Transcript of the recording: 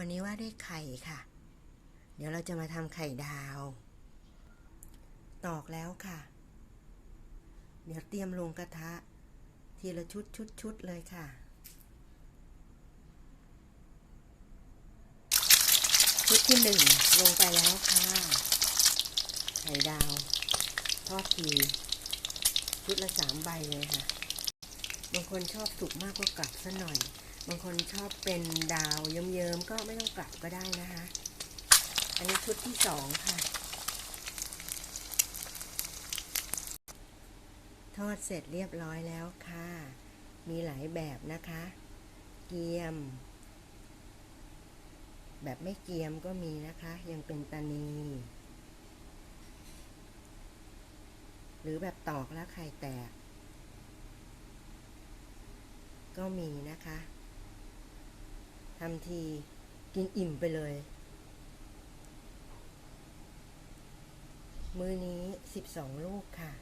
วันนี้ว่าได้ไข่ค่ะ เดี๋ยวเราจะมาทำไข่ดาว ตอกแล้วค่ะ เดี๋ยวเตรียมลงกระทะ ทีละชุดชุดชุดเลยค่ะชุดที่หนึ่งลงไปแล้วค่ะ ไข่ดาวทอดทีชุดละสามใบเลยค่ะ บางคนชอบสุกมากก็กลับซะหน่อย บางคนชอบเป็นดาวเยิ้มๆก็ไม่ต้องกลับก็ได้นะคะ อันนี้ชุดที่สองค่ะ ทอดเสร็จเรียบร้อยแล้วค่ะ มีหลายแบบนะคะ เกียม แบบไม่เกียมก็มีนะคะ ยังเป็นตานี หรือแบบตอกแล้วไข่แตกก็มีนะคะ ทำทีกินอิ่มไปเลย มือนี้ 12 ลูกค่ะ